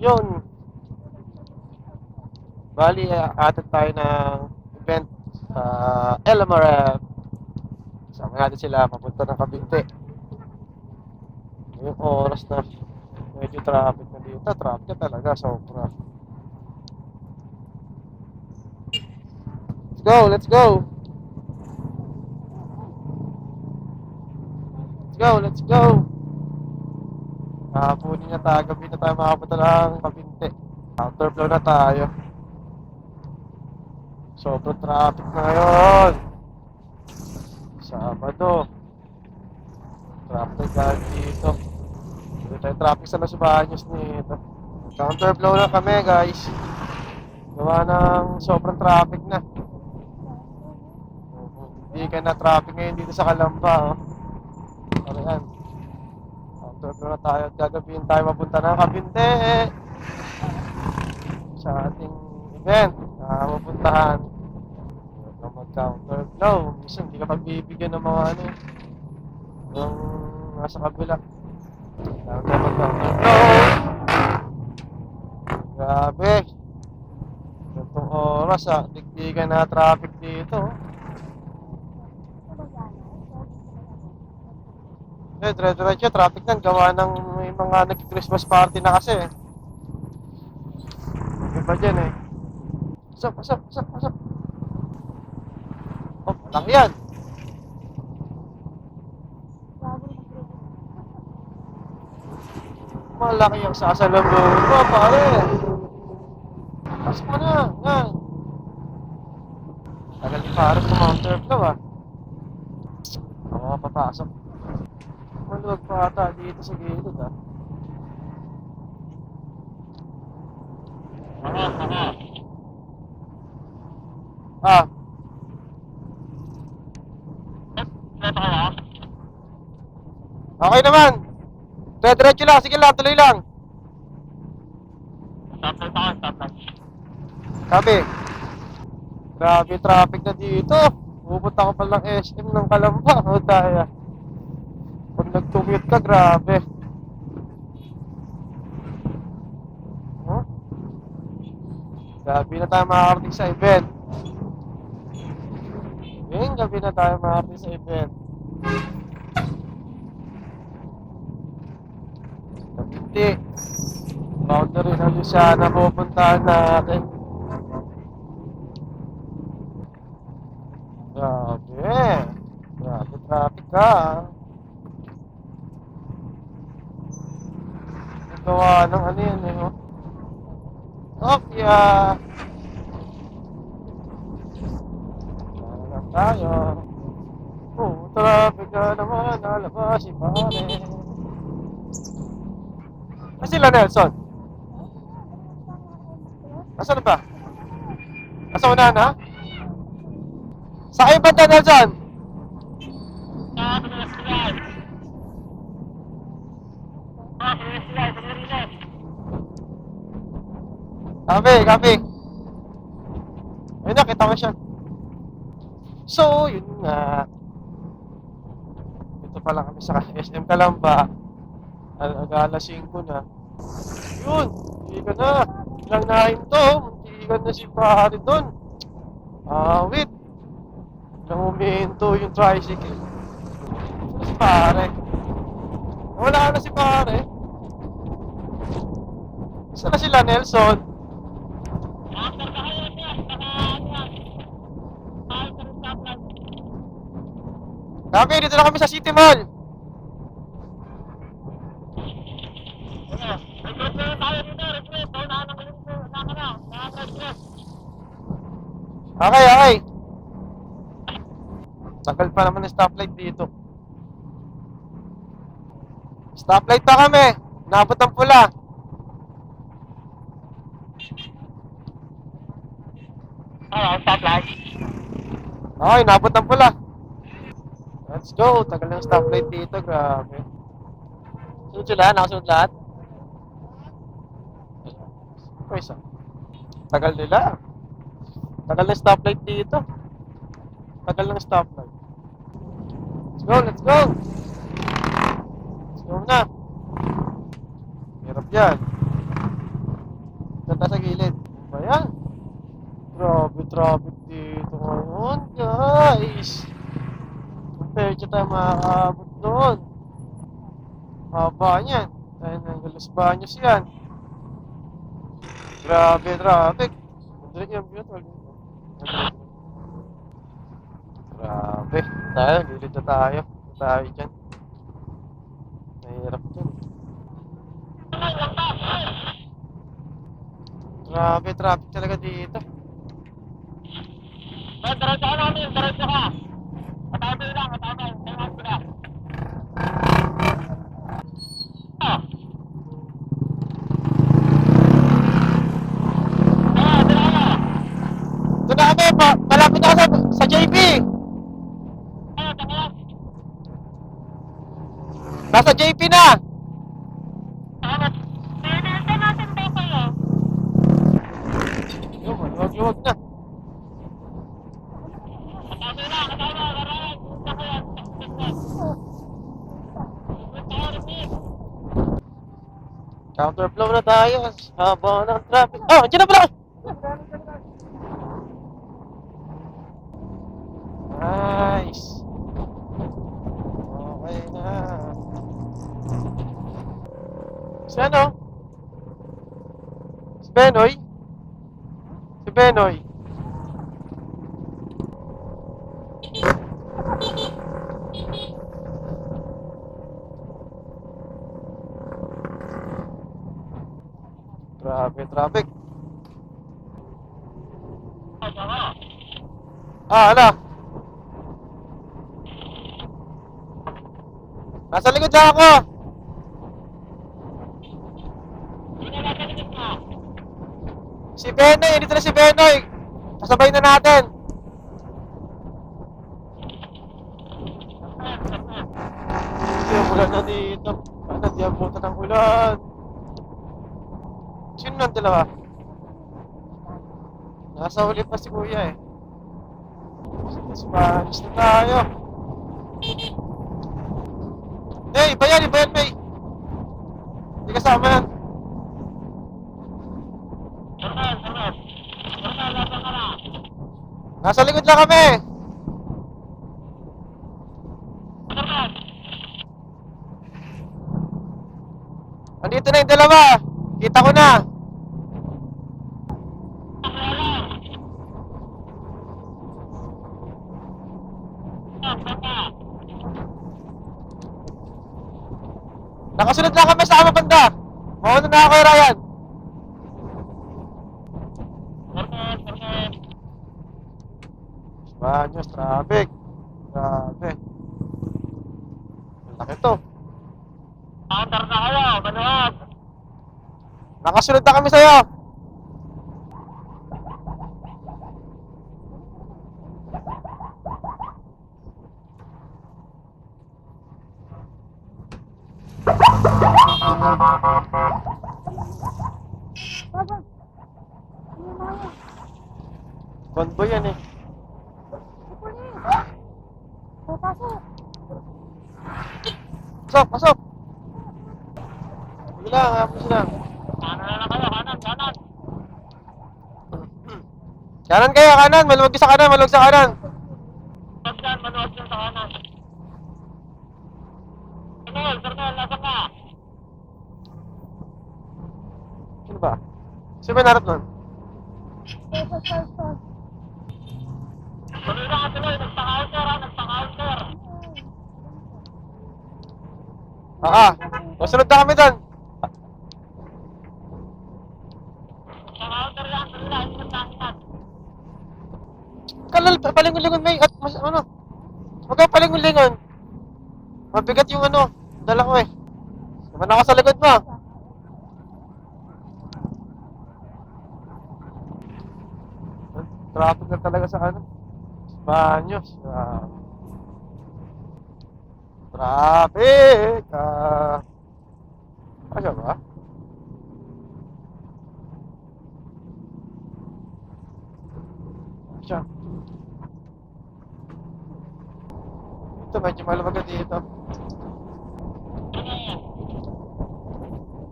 Yun. Bali, atin tayo ng event sa LMRF. Sama natin sila papunta ng Cavite. Yung oras na medyo traffic na dito. Traffic na talaga, sobra. Let's go, let's go. Let's go, let's go. Nakapunin na tayo, gabi na tayo makapunta ng Cavite. Counterflow na tayo. Sobrang traffic na ngayon. Sabado. Traffic dahil dito. Hindi tayo traffic sa Los Baños nito. Counterflow na kami guys. Gawa ng sobrang traffic na. Hindi ka na traffic ngayon dito sa Kalamba. Oh. Ano yan? Counterflow na tayo at gagabihin tayo mapunta ng Kabinte. Sa ating event na mapuntahan. Na mag-counterflow. Minsan hindi ka pagbibigyan ng mga ano yung nasa kabila. Kailangan tayo mag-counterflow. Grabe. Gantong oras ah. Digdigan na traffic dito. oh. Eh, dire-diretso, traffic na. Gawa ng may mga nag-Christmas party na kasi. Iba dyan eh. Pasok, pasok, pasok, pasok. Oh, malaki yan. Malaki yung sasalubong mo, pare. Pasok mo na, yan. Tagal ni pare sa counterflow ah. Ako nga papasok. Maluwag pa ata dito sa gilid ah. Ah. Okay naman. Dire-diretso lang. Sige lang, tuloy lang. Sabi. Grabe traffic na dito. Pupunta ka pa lang SM ng Kalamba. O daya. Nag-commute ka, grabe. Huh? Gabi na tayo makakarating sa event. Ngayon, gabi na tayo makakarating sa event. Hindi. Boundary na yun siya na pupuntahan natin. Grabe. Grabe traffic ka. ah. Ang Gawa ng ano yan eh. oh. Wala lang tayo. Oh, traffic ka naman. Nalabas si pare. Ah, sila Nelson? Nasaan na ba? Nasa unahan na? Sa kayo banda Nelson? Kape, kape. Ayun na, kita ko siya. So, yun nga. Ito pa lang kami sa SM Kalamba. Al alas 5 na. Yun, hindi ka na. Ilang nahinto, hindi ka na si pare doon. Ah, wait. Ilang umihinto yung tricycle. Ano si pare? Wala na si pare. Saan na sila, Nelson? Kami, dito na kami sa City Mall. Okay, okay. Tagal pa naman yung stoplight dito. Stoplight pa kami. Nabot ang pula. Okay, nabot ang pula. Let's go. Tagal ng stoplight dito. Grabe. Sunod sila? Nakasunod lahat? Ito isa. Tagal nila. Tagal ng stoplight dito. Tagal ng stoplight. Let's go, let's go. Let's go na. Hirap yan. Tayo sa gilid. Ano ba yan? Grabe traffic dito ngayon, guys. Compare tayo makakabot doon. Haba niyan. Tayo ng Los Baños yan. Grabe traffic. Mandali yung tol. Grabe. Tayo, gilid na tayo. Tayo dyan. Mahirap dyan. Grabe, traffic talaga dito. Diretso ka namin, diretso ka. Matabi lang, matabi. Tingnan ko na. Ah. Ah, tira ka. Doon na kami, pa, malapit na sa, sa JP. Nasa JP na. Yung, maluwag-luwag na. Counterflow na tayo. Haba ng traffic. Oh, andyan na pala. Nice. Okay na. Si ano? Si Benoy? Si Benoy. Grabe, traffic. Ah, tama. Ah, ano? Nasa likod ako. Na na. Si Benoy, dito na si Benoy. Kasabay na natin. Hindi, ulan na dito. Ano, di abutan ng ulan. Sino nang dalawa? Nasa huli pa si Kuya eh. Spanish na tayo. Eh, iba yan, iba yan, May. Hindi kasama yan. Nasa likod lang kami. Andito na yung dalawa. Kita ko na. Nakasunod lang kami sa ama banda. Mauna na ako Ryan. Banyos, traffic. Grabe. Ang Laki to. Counter na kayo, manuwag. Nakasunod na kami sa'yo. Convoy yan eh. Pasok, pasok. Sige lang, hapos lang. Kanan kayo, kanan, kanan. Kanan kayo, kanan. Maluwag sa kanan, maluwag sa kanan. Huwag dyan, manuwag dyan sa kanan. Ternel, Ternel, nasa ka? Sino ba? Sino ba narap nun? Tuloy na ka tuloy, nagpa-counter ha, nagpa-counter. Ah, ah. Masunod na kami doon. Kalal, palingon-lingon may at mas ano. Huwag kang palingon-lingon. Mabigat yung ano. Dala ko eh. Naman ako sa likod mo. Traffic na talaga sa ano. Banyos. Ah. Traffic. Ah. Ano ba? Siya. Ito, medyo malamag na dito.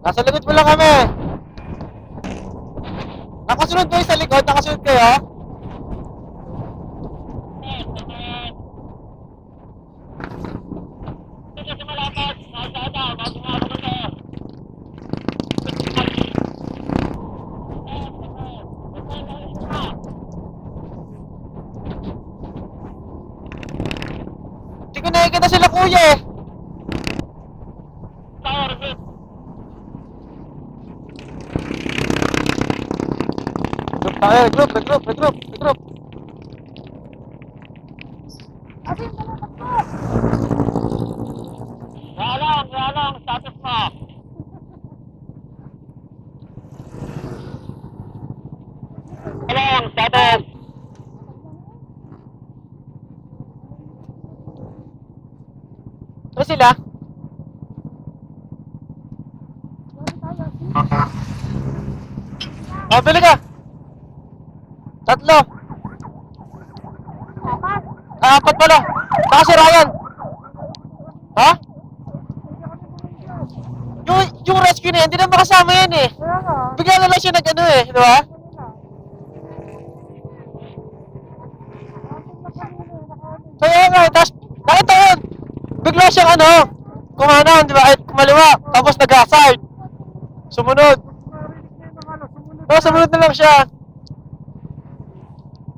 Nasa likod mo lang kami. nakasunod kayo sa likod? Nakasunod kayo? Kasi malapad. Nasa ata. Nasa mga maganda. Hindi ko nakikita sila kuya eh. Tower, good. Regroup tayo, regroup, regroup, regroup, regroup. Wala lang, wala lang. Status mo. Wala lang, status. Ano sila? Oh, bili ka. Tatlo. Ah, apat pala. Saka si Ryan. Ha? Yung, yung rescue na yan, hindi na makasama yan eh. Bigla na lang siya nag ano eh, di ba? Kaya nga, eh, tapos, nakita yun. Bigla siyang ano, kumanan, di ba? Ay, kumaliwa, tapos nag-hazard. Sumunod. Oo, sumunod na lang siya.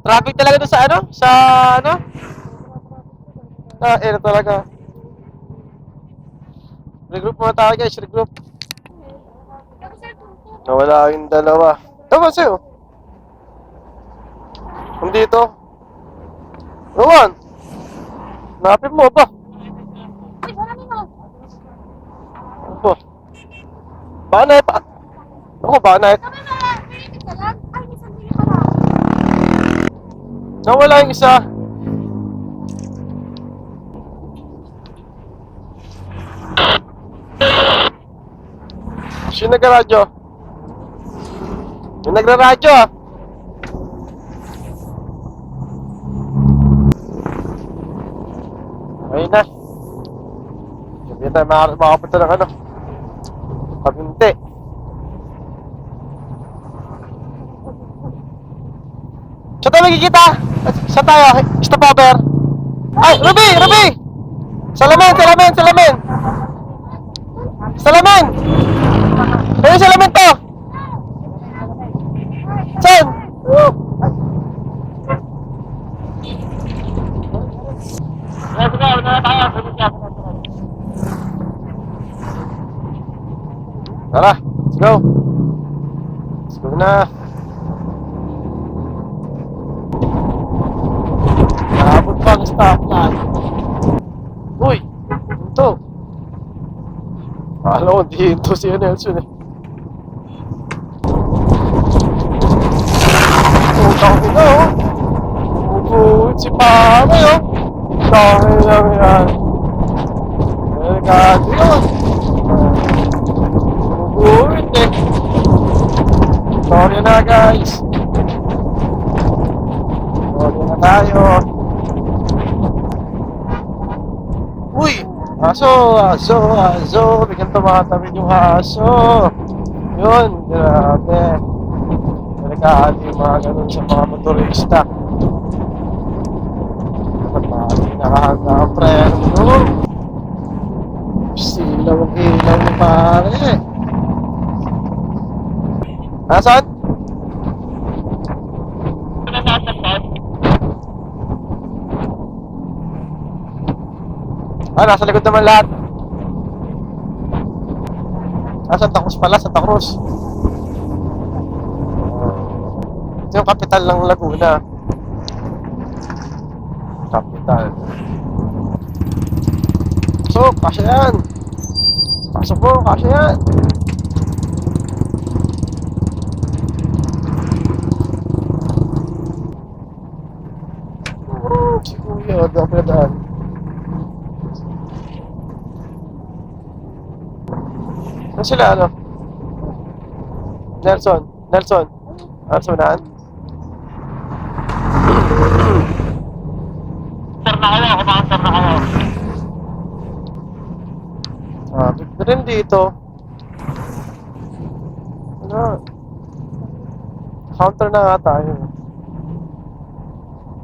Traffic talaga doon sa ano? Sa ano? Ah, eh, talaga. Regroup muna tayo guys, regroup. Nawala yung dalawa. Tama sa'yo. Nandito. Rowan! Napin mo ba? Ano ba? Banay pa. Ako, banay. Nawala yung isa. Sino nagra-radyo? Yung nagra-radyo ah. Ayun na. Hindi tayo makaka- makapunta ng ano. Pabinti. Saan tayo magkikita? Saan tayo? Stop over. Ay, Ruby! Ruby! Salamin! Salamin! Salamin! Salamin! Ayun salamin to! Saan? Let's go, una na tayo. Sunod ka, sunod, sunod. Tara, let's go. Let's go na. Nakabot pa ang stoplight. Uy! Ito. Alam ko, di ito si Nelson eh. Putang ina oh. Ubuhin si pare oh. Dahil lang yan. Delikado yun. Ubuhin eh. Sorry na guys. Sorry na tayo. Uy! Aso, aso, aso. Bigyan tumatawid yung aso. Yun, grabe. Delikado yung mga ganun sa mga motorista. Maaari nakahanda ang preno. Silaw ang ilaw ni pare. Nasaan? Sunod na sa spot. Ah, nasa likod naman lahat. Ah, Santa Cruz pala, Santa Cruz. Ito yung kapital ng Laguna. Kapital. So, kasya yan. Pasok mo, kasya yan. Si Kuya, wag ako pinadaan. Ano sila, ano? Nelson. Nelson. Ano sa unahan? Sir na kayo, kumakasar na kayo. Ah, rin dito. Ano? Counter na nga tayo.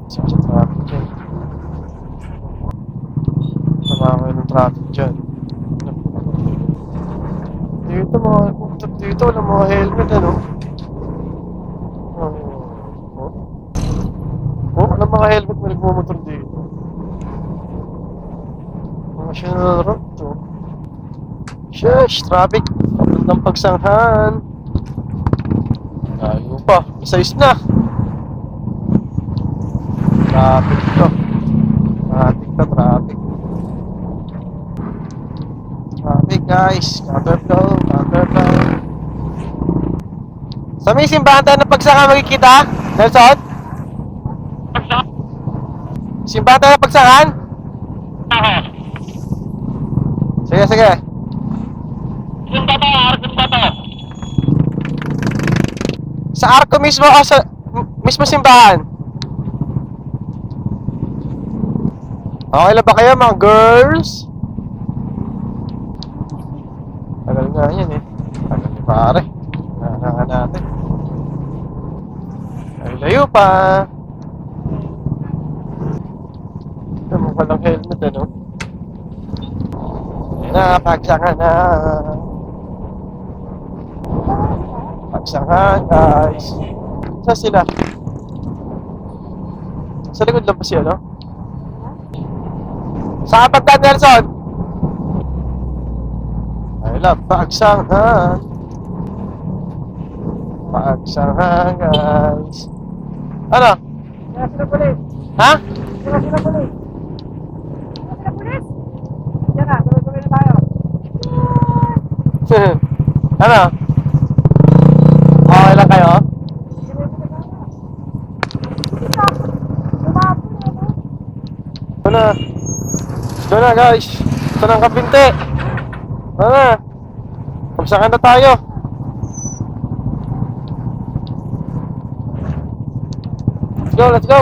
Sige, traffic dyan. Tama kayo ng traffic dyan. Dito mga, dito wala mga helmet ano. Oh, oh. Oh, wala mga helmet na nagmumotor dito. Mga National Road to. Shush! Traffic! Papuntang pagsanghan. Layo pa. Isayos na. Traffic to. Traffic to, traffic. Traffic guys. Counter flow, counter flow. Sa may simbahan tayo na pagsaka makikita? Nelson? Pagsa? Simbahan tayo na pagsakan? Ako. Sige, sige. Simba to, araw simba to. Sa arko mismo o sa mismo simbahan? Okay lang ba kayo mga girls? Tagal nga yan eh. Tagal ni pare. Nahangaan natin. Ay layo pa. Ito mo walang helmet ano? Na, pagsaka na. Pagsangan, guys. Saan sila? Sa likod lang ba siya, no? Saan ka ba, Nelson? Ay, love, pagsangan. Pagsangan, guys. Ano? Kaya sila pulis. Ha? Kaya sila pulis. Kaya sila pulis. Yan na, tuloy-tuloy na tayo. ano? Okay lang kayo? Ito na. Ito na guys. Ito na ang kapinte. Ito na. Pagsakan na tayo. Let's go, let's go.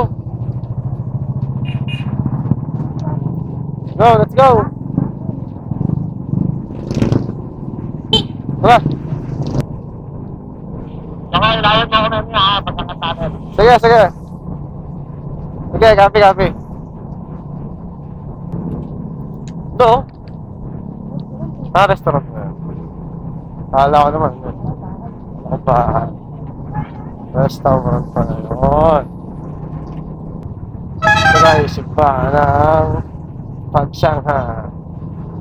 Go, let's go. Tara. Saka ilayan mo ako na niya ha, pagkakas natin. Sige, sige. Sige, copy, copy. Do? Ah, restaurant na. yan. Kala ko naman. Ako pa. Restaurant pa na yun. Ito na yung simbahan ng pagsangha.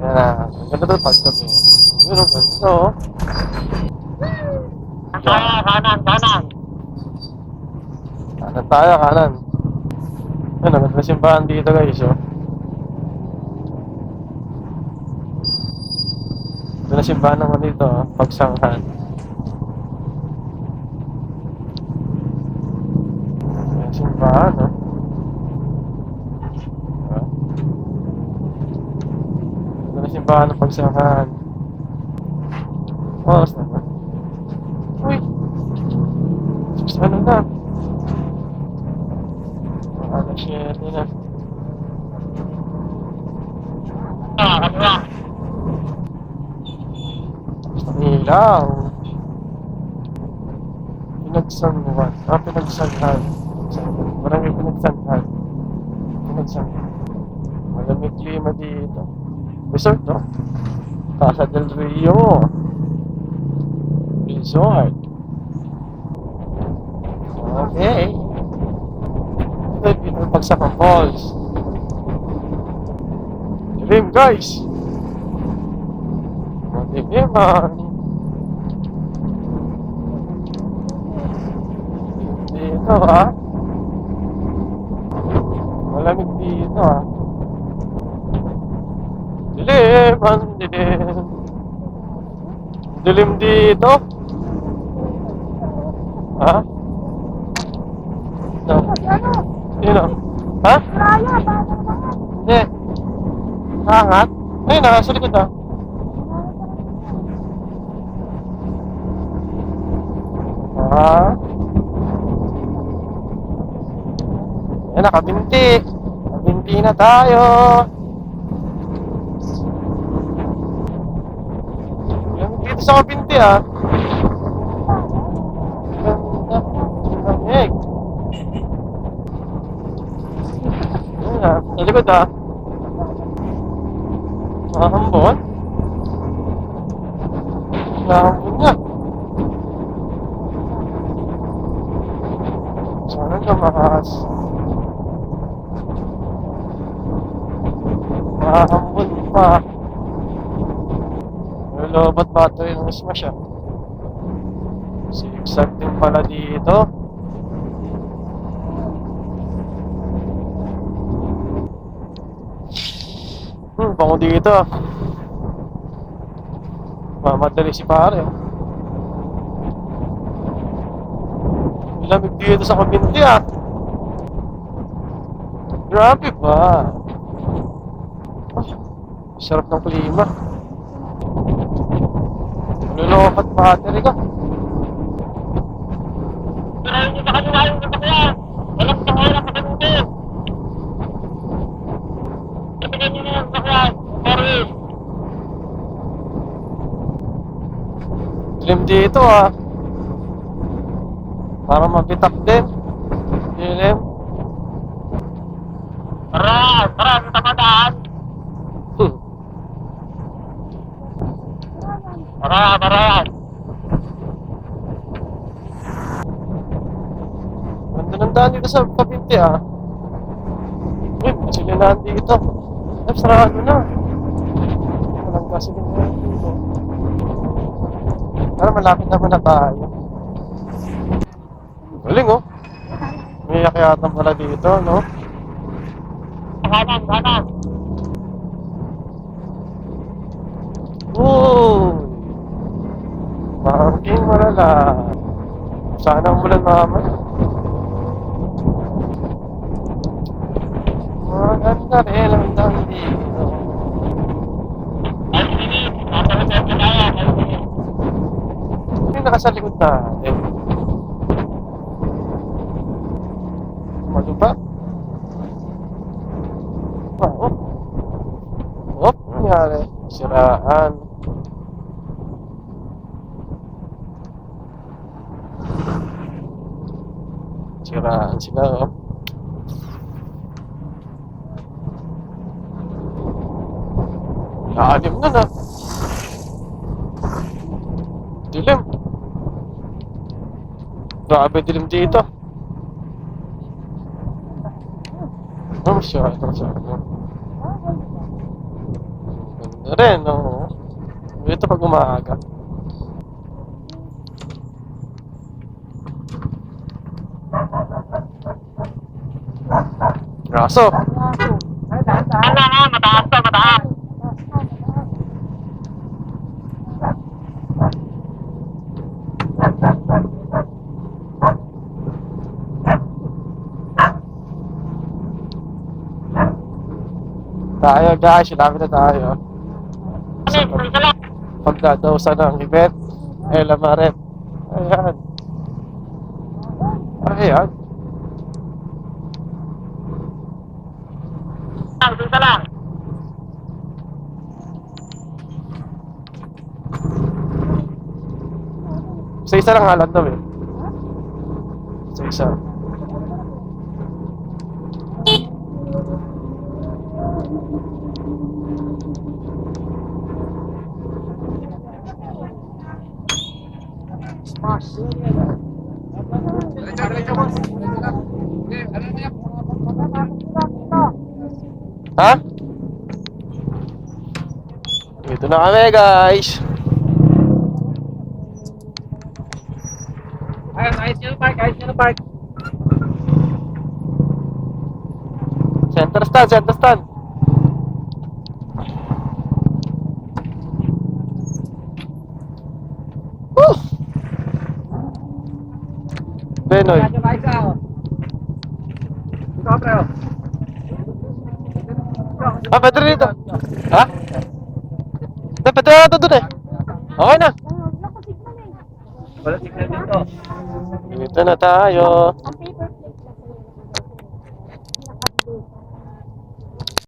Yan na. Ganda doon pagtabi. Yun ang ganda oh. Kaya, kanan, kanan. Kanan tayo, kanan. Yan, ganda ng simbahan dito guys, oh. Ganda ng simbahan naman dito, oh. Pagsanghan. Yan, simbahan, oh. Ah. Simbahan ng pagsanghan. Oras na ba? Uy! Ano na? 7 na. Ah, kaliwa. Basta ilaw. Pinagsanwan. Ah. Pinagsanhan. Marami pinagsanhan. Pinagsanhan. Malamig klima dito. Resort, no? Casa del Rio. Resort. Okay. Yung pinagpagsakang falls. Dilim, guys! Madilim, man. Dito, ha? Malamig dito, ha? Dilim, ang dilim. Dilim dito. Ha? No. Sino? Ha? Hindi. Hangat? Ayun na, sa likod ah. Ah. Ayan, nakabinti. Nakabinti na tayo. Nagtagis ako 20 ah. Lamig. Ayun na, sa likod ah. Nakahambon. Nakahambon niya. Sana lumahas. Nakahambon pa. Lolo, ba't battery ng smash ah? Zigzag din pala dito. Hmm, bango dito ah. Mamadali si pare. oh. Lamig dito sa kabinti ah. Grabe ba? Ah, sarap ng klima. Lulokot battery. Pero yung sa kanila yung sasakyan. Walang pangalan sa kanila. Sabihin niyo na yung sasakyan. Sorry. Dilim dito ah. Para mabitak din. Dilim. Tara, tara, sa tamadaan. Hmm. Tara, tara. Ganda ng daan dito sa kabinti ah. Uy, gasolinahan dito. Ay, sarado na. Walang gasolinahan dito. Pero malapit naman na tayo. Galing oh. May akyatan pala dito, no? Kanan, kanan. Uy! Parking malala. Sana umulan mamaya. Maganda rin ang daan dito. Ay, sige. Nasa hotel ka kaya. Ay, sige. Hindi nasa likod natin. Ano ba? Ah, oh. Oh, nangyari. Siraan. Siraan sila, oh. Naanim na na. Dilim. Grabe dilim dito. Oh, siya. Ito siya. Ganda rin, oo. Ito pag umaga. Raso. Ay, daan, daan. Ano nga, mataas to, mataas. Tayo guys, sinabi na tayo. Ano, isa lang. Pagdadawsa ng event. Eh, lamarep. Ayan. Ayan. Isa lang. Sa isa lang halan daw eh. Sa isa. Ha? Ito na kami guys. Ayun, ayos nyo park, ayos nyo park. Center stand, center stand. Woo! Benoy. Radyo ka isa, oh. Ito, pre, oh. Ah, pwede rin dito. Ha? Hindi, pwede na ito dun eh. Okay na. Wala signal dito. Dito na tayo.